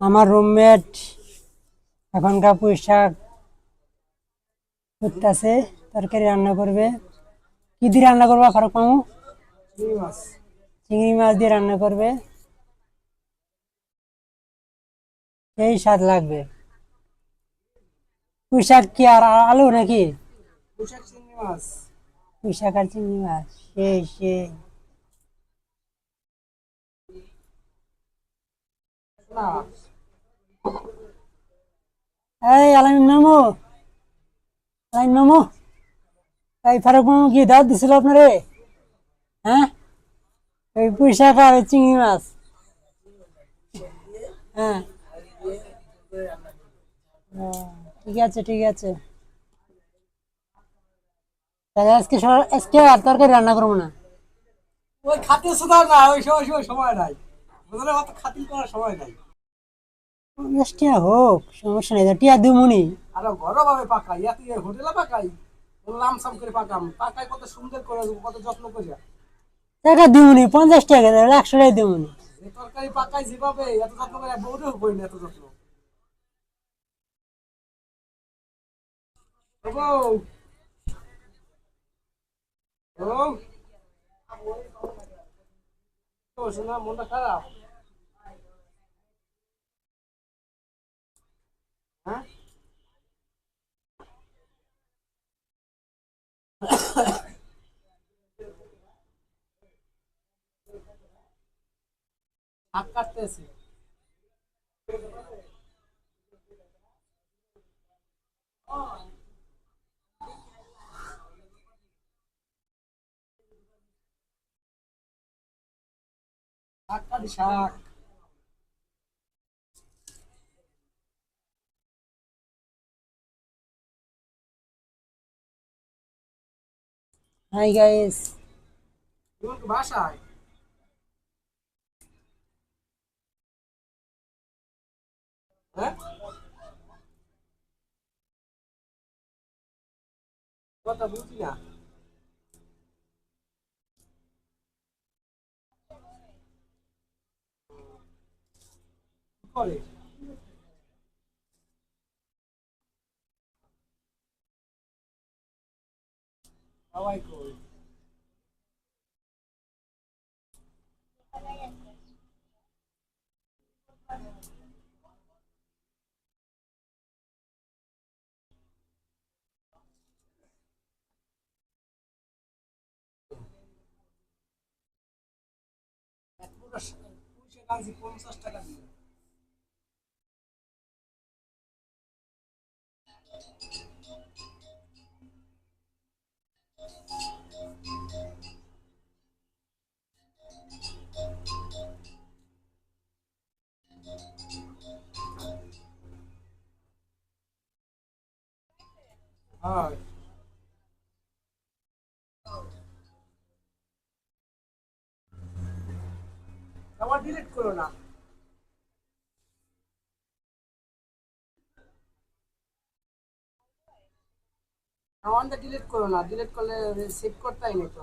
আমার রুমমেট এখনকার পুঁই শাক করতেছে তরকারি রান্না করবে। কি দিয়ে রান্না করবে ফারুক মামু? চিংড়ি মাছ। চিংড়ি মাছ দিয়ে রান্না করবে। সেই স্বাদ লাগবে। পুঁই শাক কি আর আলু নাকি? পোশাক চিংড়ি মাছ। পুঁই শাক আর চিংড়ি মাছ সেই সেই। না। এই, আলামিন মামু। আলামিন মামু। এই, ফারুক মামু কি দাওয়াত দিছিল আপনারে? হ্যাঁ? ওই শাক আর চিংড়ি মাছ। হ্যাঁ। ঠিক আছে ঠিক আছে। তাহলে আজকে আজকে আর তরকারি রান্না করব না। ওই খাতে সুধার না, ওই সময় সময় নাই। বুঝলে অত খাতির করার সময় নাই। পঞ্চাশ টিয়া হোক সমস্যা নেই। টিয়া দুমুনি। আর ঘরোভাবে পাকাই এত হোটেলে পাকাই? লামসাম করে পাকাম। পাকাই কত সুন্দর করে কত যত্ন করে টাকা দিমুনি পঞ্চাশ টাকা একশো টাকা দিমুনি। তরকারি পাকাই যেভাবে এত যত্ন করে বউরেও করি না এত যত্ন। মনটা খারাপ? হ্যাঁ? হাত কাটতেছি। শাক কাটি শাক। হাই গাইস তুমি কি বাসায় হ্যাঁ কথা বুঝি না কি করে সবাই কই পুষে কাঁচি পঞ্চাশ টাকা হয় আবার ডিলিট করো না। আমাদের ডিলিট করো না। ডিলিট করলে সেভ করতেই নেই তো